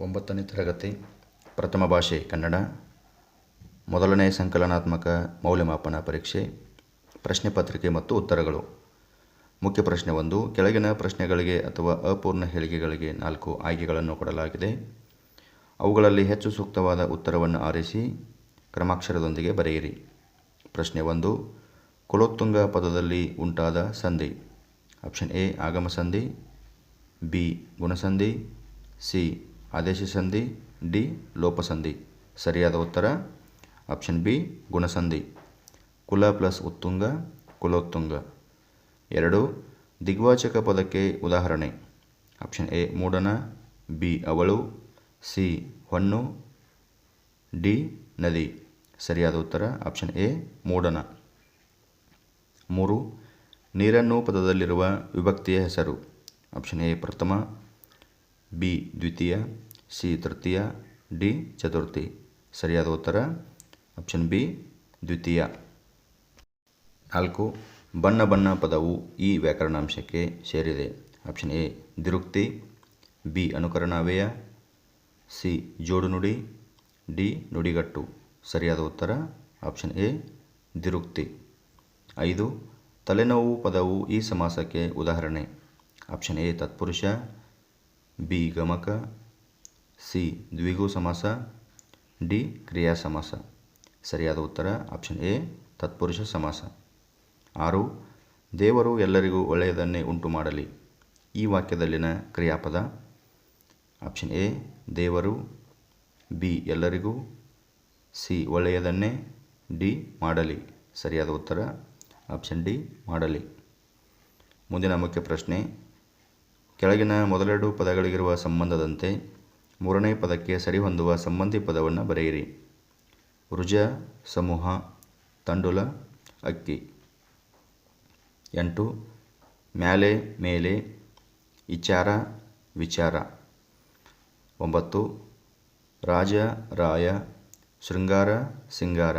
ಒಂಬತ್ತನೇ ತರಗತಿ, ಪ್ರಥಮ ಭಾಷೆ ಕನ್ನಡ, ಮೊದಲನೇ ಸಂಕಲನಾತ್ಮಕ ಮೌಲ್ಯಮಾಪನ ಪರೀಕ್ಷೆ, ಪ್ರಶ್ನೆ ಪತ್ರಿಕೆ ಮತ್ತು ಉತ್ತರಗಳು. ಮುಖ್ಯ ಪ್ರಶ್ನೆ ಒಂದು, ಕೆಳಗಿನ ಪ್ರಶ್ನೆಗಳಿಗೆ ಅಥವಾ ಅಪೂರ್ಣ ಹೇಳಿಕೆಗಳಿಗೆ ನಾಲ್ಕು ಆಯ್ಕೆಗಳನ್ನು ಕೊಡಲಾಗಿದೆ. ಅವುಗಳಲ್ಲಿ ಹೆಚ್ಚು ಸೂಕ್ತವಾದ ಉತ್ತರವನ್ನು ಆರಿಸಿ, ಕ್ರಮಾಕ್ಷರದೊಂದಿಗೆ ಬರೆಯಿರಿ. ಪ್ರಶ್ನೆ ಒಂದು, ಕುಲೋತ್ತುಂಗ ಪದದಲ್ಲಿ ಉಂಟಾದ ಸಂಧಿ. ಆಪ್ಷನ್ ಎ, ಆಗಮ ಸಂಧಿ, ಬಿ, ಗುಣಸಂಧಿ, ಸಿ ಆದೇಶ ಸಂಧಿ, ಡಿ, ಲೋಪಸಂಧಿ. ಸರಿಯಾದ ಉತ್ತರ? ಆಪ್ಷನ್ ಬಿ, ಗುಣಸಂಧಿ. ಕುಲ ಪ್ಲಸ್ ಉತ್ತುಂಗ, ಕುಲೋತ್ತುಂಗ. ಎರಡು, ದಿಗ್ವಾಚಕ ಪದಕ್ಕೆ ಉದಾಹರಣೆ. ಆಪ್ಷನ್ ಎ, ಮೂಡನ, ಬಿ, ಅವಳು, ಸಿ, ಹೊನ್ನು, ಡಿ, ನದಿ. ಸರಿಯಾದ ಉತ್ತರ? ಆಪ್ಷನ್ ಎ, ಮೂಡನ. ಮೂರು, ನೀರನ್ನು ಪದದಲ್ಲಿರುವ ವಿಭಕ್ತಿಯ ಹೆಸರು. ಆಪ್ಷನ್ ಎ, ಪ್ರಥಮ. ಬಿ ದ್ವಿತೀಯ, ಸಿ ತೃತೀಯ, ಡಿ ಚತುರ್ಥಿ. ಸರಿಯಾದ ಉತ್ತರ? ಆಪ್ಷನ್ ಬಿ ದ್ವಿತೀಯ. ನಾಲ್ಕು, ಬಣ್ಣ ಬಣ್ಣ ಪದವು ಈ ವ್ಯಾಕರಣಾಂಶಕ್ಕೆ ಸೇರಿದೆ. ಆಪ್ಷನ್ ಎ ದಿರುಕ್ತಿ ಬಿ ಅನುಕರಣಾವ್ಯಯ ಸಿ, ಜೋಡು ನುಡಿ. ಡಿ, ನುಡಿಗಟ್ಟು. ಸರಿಯಾದ ಉತ್ತರ? ಆಪ್ಷನ್ ಎ ದಿರುಕ್ತಿ ಐದು, ತಲೆನೋವು ಪದವು ಈ ಸಮಾಸಕ್ಕೆ ಉದಾಹರಣೆ. ಆಪ್ಷನ್ ಎ, ತತ್ಪುರುಷ. ಬಿ ಗಮಕ, ಸಿ ದ್ವಿಗು ಸಮಾಸ, ಡಿ ಕ್ರಿಯಾ ಸಮಾಸ. ಸರಿಯಾದ ಉತ್ತರ ಆಪ್ಷನ್ ಎ, ತತ್ಪುರುಷ ಸಮಾಸ. ಆರು, ದೇವರು ಎಲ್ಲರಿಗೂ ಒಳ್ಳೆಯದನ್ನೇ ಉಂಟು ಮಾಡಲಿ. ಈ ವಾಕ್ಯದಲ್ಲಿನ ಕ್ರಿಯಾಪದ ಆಪ್ಷನ್ ಎ, ದೇವರು, ಬಿ ಎಲ್ಲರಿಗೂ, ಸಿ ಒಳ್ಳೆಯದನ್ನೇ, ಡಿ ಮಾಡಲಿ. ಸರಿಯಾದ ಉತ್ತರ ಆಪ್ಷನ್ ಡಿ ಮಾಡಲಿ. ಮುಂದಿನ ಮುಖ್ಯ ಪ್ರಶ್ನೆ ಕೆಳಗಿನ ಮೊದಲೆರಡು ಪದಗಳಿಗಿರುವ ಸಂಬಂಧದಂತೆ ಮೂರನೇ ಪದಕ್ಕೆ ಸರಿಹೊಂದುವ ಸಂಬಂಧಿ ಪದವನ್ನು ಬರೆಯಿರಿ. ವೃಜ, ಸಮೂಹ, ತಂಡುಲ, ಅಕ್ಕಿ. ಎಂಟು, ಮ್ಯಾಲೆ, ಮೇಲೆ, ವಿಚಾರ ವಿಚಾರ. ಒಂಬತ್ತು, ರಾಜ, ರಾಯ, ಶೃಂಗಾರ ಸಿಂಗಾರ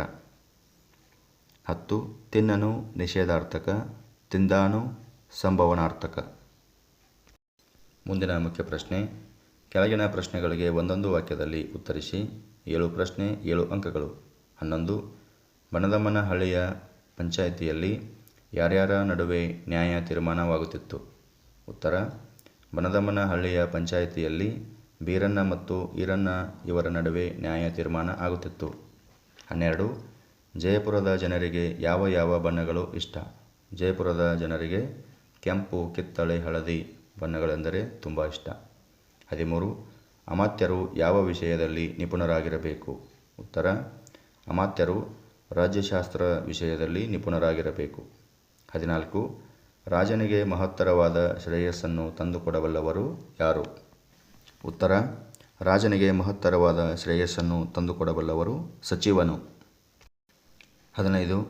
ಹತ್ತು, ತಿನ್ನನು, ನಿಷೇಧಾರ್ಥಕ, ತಿಂದಾನು, ಸಂಭವನಾರ್ಥಕ. ಮುಂದಿನ ಮುಖ್ಯ ಪ್ರಶ್ನೆ, ಕೆಳಗಿನ ಪ್ರಶ್ನೆಗಳಿಗೆ ಒಂದೊಂದು ವಾಕ್ಯದಲ್ಲಿ ಉತ್ತರಿಸಿ, ಏಳು ಪ್ರಶ್ನೆ, ಏಳು ಅಂಕಗಳು. ಹನ್ನೊಂದು ಬನದಮ್ಮನಹಳ್ಳಿಯ ಪಂಚಾಯಿತಿಯಲ್ಲಿ ಯಾರ್ಯಾರ ನಡುವೆ ನ್ಯಾಯ ತೀರ್ಮಾನವಾಗುತ್ತಿತ್ತು? ಉತ್ತರ ಬನದಮ್ಮನಹಳ್ಳಿಯ ಪಂಚಾಯಿತಿಯಲ್ಲಿ ಬೀರಣ್ಣ ಮತ್ತು ಈರಣ್ಣ ಇವರ ನಡುವೆ ನ್ಯಾಯ ತೀರ್ಮಾನ ಆಗುತ್ತಿತ್ತು. ಹನ್ನೆರಡು, ಜಯಪುರದ ಜನರಿಗೆ ಯಾವ ಯಾವ ಬಣ್ಣಗಳು ಇಷ್ಟ? ಜಯಪುರದ ಜನರಿಗೆ ಕೆಂಪು, ಕಿತ್ತಳೆ, ಹಳದಿ ಬಣ್ಣಗಳೆಂದರೆ ತುಂಬ ಇಷ್ಟ. ಹದಿಮೂರು, ಅಮಾತ್ಯರು ಯಾವ ವಿಷಯದಲ್ಲಿ ನಿಪುಣರಾಗಿರಬೇಕು? ಉತ್ತರ, ಅಮಾತ್ಯರು ರಾಜ್ಯಶಾಸ್ತ್ರ ವಿಷಯದಲ್ಲಿ ನಿಪುಣರಾಗಿರಬೇಕು. ಹದಿನಾಲ್ಕು, ರಾಜನಿಗೆ ಮಹತ್ತರವಾದ ಶ್ರೇಯಸ್ಸನ್ನು ತಂದುಕೊಡಬಲ್ಲವರು ಯಾರು? ಉತ್ತರ, ರಾಜನಿಗೆ ಮಹತ್ತರವಾದ ಶ್ರೇಯಸ್ಸನ್ನು ತಂದುಕೊಡಬಲ್ಲವರು ಸಚಿವನು. ಹದಿನೈದು,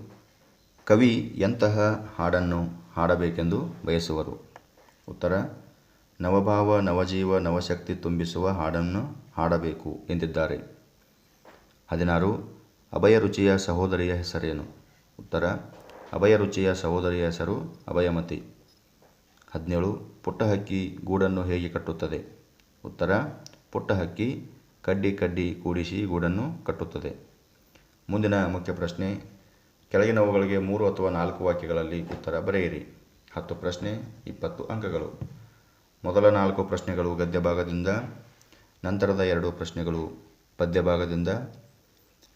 ಕವಿ ಎಂತಹ ಹಾಡನ್ನು ಹಾಡಬೇಕೆಂದು ಬಯಸುವರು? ಉತ್ತರ, ನವಭಾವ, ನವಜೀವ, ನವಶಕ್ತಿ ತುಂಬಿಸುವ ಹಾಡನ್ನು ಹಾಡಬೇಕು ಎಂದಿದ್ದಾರೆ. ಹದಿನಾರು, ಅಭಯ ರುಚಿಯ ಸಹೋದರಿಯ ಹೆಸರೇನು? ಉತ್ತರ, ಅಭಯ ರುಚಿಯ ಸಹೋದರಿಯ ಹೆಸರು ಅಭಯಮತಿ. ಹದಿನೇಳು ಪುಟ್ಟ ಹಕ್ಕಿ ಗೂಡನ್ನು ಹೇಗೆ ಕಟ್ಟುತ್ತದೆ? ಉತ್ತರ ಪುಟ್ಟ ಹಕ್ಕಿ ಕಡ್ಡಿ ಕಡ್ಡಿ ಕೂಡಿಸಿ ಗೂಡನ್ನು ಕಟ್ಟುತ್ತದೆ. ಮುಂದಿನ ಮುಖ್ಯ ಪ್ರಶ್ನೆ, ಕೆಳಗಿನವುಗಳಿಗೆ ಮೂರು ಅಥವಾ ನಾಲ್ಕು ವಾಕ್ಯಗಳಲ್ಲಿ ಉತ್ತರ ಬರೆಯಿರಿ. ಹತ್ತು ಪ್ರಶ್ನೆ, ಇಪ್ಪತ್ತು ಅಂಕಗಳು. ಮೊದಲ ನಾಲ್ಕು ಪ್ರಶ್ನೆಗಳು ಗದ್ಯ ಭಾಗದಿಂದ ನಂತರದ ಎರಡು ಪ್ರಶ್ನೆಗಳು ಪದ್ಯ ಭಾಗದಿಂದ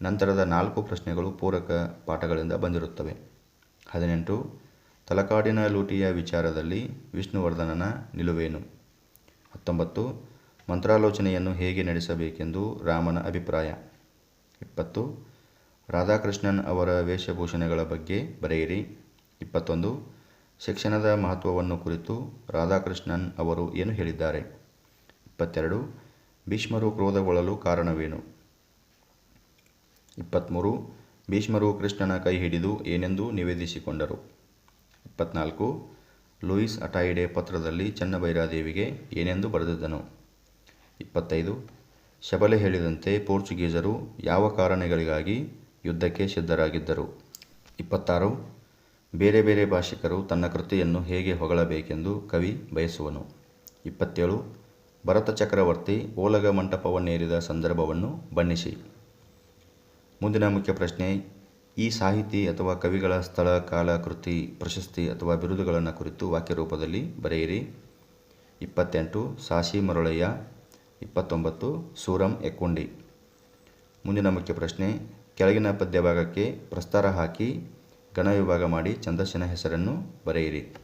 ನಂತರದ ನಾಲ್ಕು ಪ್ರಶ್ನೆಗಳು ಪೂರಕ ಪಾಠಗಳಿಂದ ಬಂದಿರುತ್ತವೆ. ಹದಿನೆಂಟು, ತಲಕಾಡಿನ ಲೂಟಿಯ ವಿಚಾರದಲ್ಲಿ ವಿಷ್ಣುವರ್ಧನನ ನಿಲುವೇನು? ಹತ್ತೊಂಬತ್ತು, ಮಂತ್ರಾಲೋಚನೆಯನ್ನು ಹೇಗೆ ನಡೆಸಬೇಕೆಂದು ರಾಮನ ಅಭಿಪ್ರಾಯ. ಇಪ್ಪತ್ತು, ರಾಧಾಕೃಷ್ಣನ್ ಅವರ ವೇಷಭೂಷಣಗಳ ಬಗ್ಗೆ ಬರೆಯಿರಿ. ಇಪ್ಪತ್ತೊಂದು ಶಿಕ್ಷಣದ ಮಹತ್ವವನ್ನು ಕುರಿತು ರಾಧಾಕೃಷ್ಣನ್ ಅವರು ಏನು ಹೇಳಿದ್ದಾರೆ? ಇಪ್ಪತ್ತೆರಡು. ಭೀಷ್ಮರು ಕ್ರೋಧಗೊಳ್ಳಲು ಕಾರಣವೇನು? ಇಪ್ಪತ್ತ್ಮೂರು ಭೀಷ್ಮರು ಕೃಷ್ಣನ ಕೈ ಹಿಡಿದು ಏನೆಂದು ನಿವೇದಿಸಿಕೊಂಡರು? ಇಪ್ಪತ್ನಾಲ್ಕು. ಲೂಯಿಸ್ ಅಟಾಯಿಡೆ ಪತ್ರದಲ್ಲಿ ಚನ್ನಭೈರಾದೇವಿಗೆ ಏನೆಂದು ಬರೆದಿದ್ದನು? ಇಪ್ಪತ್ತೈದು. ಶಬಲೆ ಹೇಳಿದಂತೆ ಪೋರ್ಚುಗೀಸರು ಯಾವ ಕಾರಣಗಳಿಗಾಗಿ ಯುದ್ಧಕ್ಕೆ ಸಿದ್ಧರಾಗಿದ್ದರು? ಇಪ್ಪತ್ತಾರು. ಬೇರೆ ಬೇರೆ ಭಾಷಿಕರು ತನ್ನ ಕೃತಿಯನ್ನು ಹೇಗೆ ಹೊಗಳಬೇಕೆಂದು ಕವಿ ಬಯಸುವನು. ಇಪ್ಪತ್ತೇಳು, ಭರತ ಚಕ್ರವರ್ತಿ ಓಲಗ ಮಂಟಪವನ್ನೇರಿದ ಸಂದರ್ಭವನ್ನು ಬಣ್ಣಿಸಿ. ಮುಂದಿನ ಮುಖ್ಯ ಪ್ರಶ್ನೆ, ಈ ಸಾಹಿತಿ ಅಥವಾ ಕವಿಗಳ ಸ್ಥಳ, ಕಾಲ, ಕೃತಿ, ಪ್ರಶಸ್ತಿ ಅಥವಾ ಬಿರುದುಗಳನ್ನು ಕುರಿತು ವಾಕ್ಯ ರೂಪದಲ್ಲಿ ಬರೆಯಿರಿ. ಇಪ್ಪತ್ತೆಂಟು, ಸಾಶಿ ಮರುಳಯ್ಯ ಇಪ್ಪತ್ತೊಂಬತ್ತು, ಸೂರಂ ಎಕ್ಕುಂಡಿ. ಮುಂದಿನ ಮುಖ್ಯ ಪ್ರಶ್ನೆ, ಕೆಳಗಿನ ಪದ್ಯ ಭಾಗಕ್ಕೆ ಪ್ರಸ್ತಾರ ಹಾಕಿ ಗಣ ವಿಭಾಗ ಮಾಡಿ ಛಂದಸ್ಸಿನ ಹೆಸರನ್ನು ಬರೆಯಿರಿ.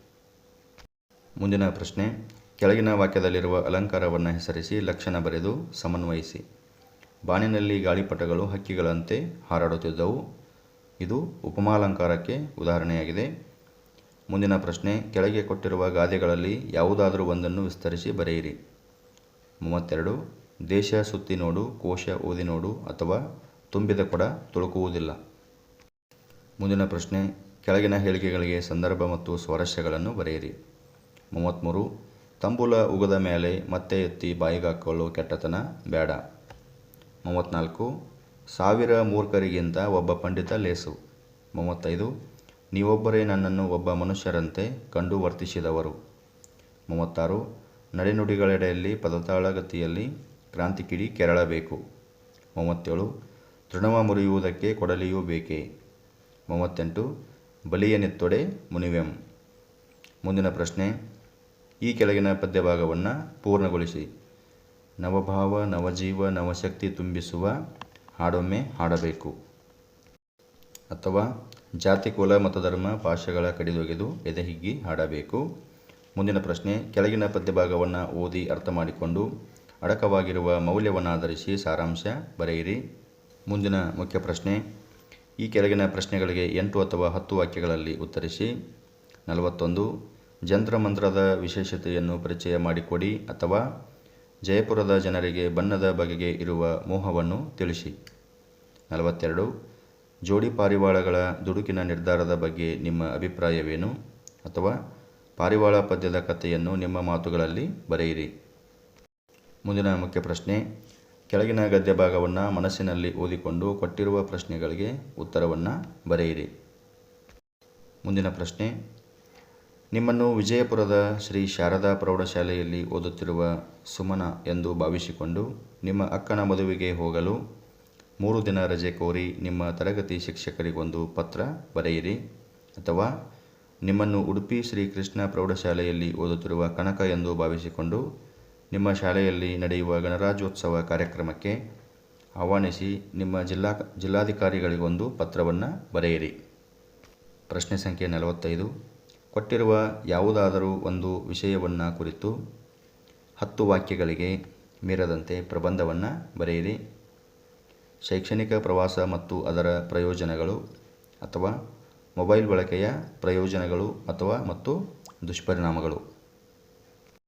ಮುಂದಿನ ಪ್ರಶ್ನೆ, ಕೆಳಗಿನ ವಾಕ್ಯದಲ್ಲಿರುವ ಅಲಂಕಾರವನ್ನು ಹೆಸರಿಸಿ ಲಕ್ಷಣ ಬರೆದು ಸಮನ್ವಯಿಸಿ. ಬಾನಿನಲ್ಲಿ ಗಾಳಿಪಟಗಳು ಹಕ್ಕಿಗಳಂತೆ ಹಾರಾಡುತ್ತಿದ್ದವು. ಇದು ಉಪಮಾಲಂಕಾರಕ್ಕೆ ಉದಾಹರಣೆಯಾಗಿದೆ. ಮುಂದಿನ ಪ್ರಶ್ನೆ, ಕೆಳಗೆ ಕೊಟ್ಟಿರುವ ಗಾದೆಗಳಲ್ಲಿ ಯಾವುದಾದರೂ ಒಂದನ್ನು ವಿಸ್ತರಿಸಿ ಬರೆಯಿರಿ. ಮೂವತ್ತೆರಡು, ದೇಶ ಸುತ್ತಿ ನೋಡು ಕೋಶ ಓದಿ ನೋಡು ಅಥವಾ ತುಂಬಿದ ಕೊಡ ತುಳುಕುವುದಿಲ್ಲ. ಮುಂದಿನ ಪ್ರಶ್ನೆ, ಕೆಳಗಿನ ಹೇಳಿಕೆಗಳಿಗೆ ಸಂದರ್ಭ ಮತ್ತು ಸ್ವರಸ್ಯಗಳನ್ನು ಬರೆಯಿರಿ. ಮೂವತ್ತ್ಮೂರು ತಂಬುಲ ಉಗದ ಮೇಲೆ ಮತ್ತೆ ಎತ್ತಿ ಬಾಯಿಗಾಕೊಳ್ಳೋ ಕೆಟ್ಟತನ ಬೇಡ. ಮೂವತ್ತ್ನಾಲ್ಕು ಸಾವಿರ ಮೂರ್ಖರಿಗಿಂತ ಒಬ್ಬ ಪಂಡಿತ ಲೇಸು. ಮೂವತ್ತೈದು, ನೀವೊಬ್ಬರೇ ನನ್ನನ್ನು ಒಬ್ಬ ಮನುಷ್ಯರಂತೆ ಕಂಡು ವರ್ತಿಸಿದವರು. ಮೂವತ್ತಾರು, ನಡೆನುಡಿಗಳೆಡೆಯಲ್ಲಿ ಪದತಾಳಗತಿಯಲ್ಲಿ ಕ್ರಾಂತಿಕಿಡಿ ಕೆರಳಬೇಕು. ಮೂವತ್ತೇಳು, ತೃಣವ ಮುರಿಯುವುದಕ್ಕೆ ಕೊಡಲಿಯೂ ಬೇಕೇ? ಮೂವತ್ತೆಂಟು ಬಲಿಯನೆತ್ತೊಡೆ ಮುನಿವೆಂ. ಮುಂದಿನ ಪ್ರಶ್ನೆ, ಈ ಕೆಳಗಿನ ಪದ್ಯಭಾಗವನ್ನು ಪೂರ್ಣಗೊಳಿಸಿ. ನವಭಾವ, ನವಜೀವ, ನವಶಕ್ತಿ ತುಂಬಿಸುವ, ಹಾಡೊಮ್ಮೆ ಹಾಡಬೇಕು. ಅಥವಾ, ಜಾತಿ, ಕುಲ, ಮತಧರ್ಮ, ಭಾಷೆಗಳ ಕಡಿದೊಗೆದು ಎದೆಹಿಗ್ಗಿ ಹಾಡಬೇಕು. ಮುಂದಿನ ಪ್ರಶ್ನೆ, ಕೆಳಗಿನ ಪದ್ಯಭಾಗವನ್ನು ಓದಿ ಅರ್ಥ ಮಾಡಿಕೊಂಡು, ಅಡಕವಾಗಿರುವ ಮೌಲ್ಯವನ್ನಾಧರಿಸಿ ಸಾರಾಂಶ ಬರೆಯಿರಿ. ಮುಂದಿನ ಮುಖ್ಯ ಪ್ರಶ್ನೆ ಈ ಕೆಳಗಿನ ಪ್ರಶ್ನೆಗಳಿಗೆ ಎಂಟು ಅಥವಾ ಹತ್ತು ವಾಕ್ಯಗಳಲ್ಲಿ ಉತ್ತರಿಸಿ. ನಲವತ್ತೊಂದು ಜಂತ್ರಮಂತ್ರದ ವಿಶೇಷತೆಯನ್ನು ಪರಿಚಯ ಮಾಡಿಕೊಡಿ ಅಥವಾ ಜಯಪುರದ ಜನರಿಗೆ ಬಣ್ಣದ ಬಗೆಗೆ ಇರುವ ಮೋಹವನ್ನು ತಿಳಿಸಿ. ನಲವತ್ತೆರಡು, ಜೋಡಿ ಪಾರಿವಾಳಗಳ ದುಡುಕಿನ ನಿರ್ಧಾರದ ಬಗ್ಗೆ ನಿಮ್ಮ ಅಭಿಪ್ರಾಯವೇನು ಅಥವಾ ಪಾರಿವಾಳ ಪದ್ಯದ ಕಥೆಯನ್ನು ನಿಮ್ಮ ಮಾತುಗಳಲ್ಲಿ ಬರೆಯಿರಿ. ಮುಂದಿನ ಮುಖ್ಯ ಪ್ರಶ್ನೆ ಕೆಳಗಿನ ಗದ್ಯ ಭಾಗವನ್ನು ಮನಸ್ಸಿನಲ್ಲಿ ಓದಿಕೊಂಡು ಕೊಟ್ಟಿರುವ ಪ್ರಶ್ನೆಗಳಿಗೆ ಉತ್ತರವನ್ನು ಬರೆಯಿರಿ. ಮುಂದಿನ ಪ್ರಶ್ನೆ, ನಿಮ್ಮನ್ನು ವಿಜಯಪುರದ ಶ್ರೀ ಶಾರದಾ ಪ್ರೌಢಶಾಲೆಯಲ್ಲಿ ಓದುತ್ತಿರುವ ಸುಮನ ಎಂದು ಭಾವಿಸಿಕೊಂಡು ನಿಮ್ಮ ಅಕ್ಕನ ಮದುವೆಗೆ ಹೋಗಲು ಮೂರು ದಿನ ರಜೆ ಕೋರಿ ನಿಮ್ಮ ತರಗತಿ ಶಿಕ್ಷಕರಿಗೊಂದು ಪತ್ರ ಬರೆಯಿರಿ. ಅಥವಾ, ನಿಮ್ಮನ್ನು ಉಡುಪಿ ಶ್ರೀ ಕೃಷ್ಣ ಪ್ರೌಢಶಾಲೆಯಲ್ಲಿ ಓದುತ್ತಿರುವ ಕನಕ ಎಂದು ಭಾವಿಸಿಕೊಂಡು ನಿಮ್ಮ ಶಾಲೆಯಲ್ಲಿ ನಡೆಯುವ ಗಣರಾಜ್ಯೋತ್ಸವ ಕಾರ್ಯಕ್ರಮಕ್ಕೆ ಆಹ್ವಾನಿಸಿ ನಿಮ್ಮ ಜಿಲ್ಲಾ ಜಿಲ್ಲಾಧಿಕಾರಿಗಳಿಗೊಂದು ಪತ್ರವನ್ನು ಬರೆಯಿರಿ. ಪ್ರಶ್ನೆ ಸಂಖ್ಯೆ ನಲವತ್ತೈದು. ಕೊಟ್ಟಿರುವ ಯಾವುದಾದರೂ ಒಂದು ವಿಷಯವನ್ನು ಕುರಿತು ಹತ್ತು ವಾಕ್ಯಗಳಿಗೆ ಮೀರದಂತೆ ಪ್ರಬಂಧವನ್ನು ಬರೆಯಿರಿ. ಶೈಕ್ಷಣಿಕ ಪ್ರವಾಸ ಮತ್ತು ಅದರ ಪ್ರಯೋಜನಗಳು ಅಥವಾ ಮೊಬೈಲ್ ಬಳಕೆಯ ಪ್ರಯೋಜನಗಳು ಅಥವಾ ಮತ್ತು ದುಷ್ಪರಿಣಾಮಗಳು.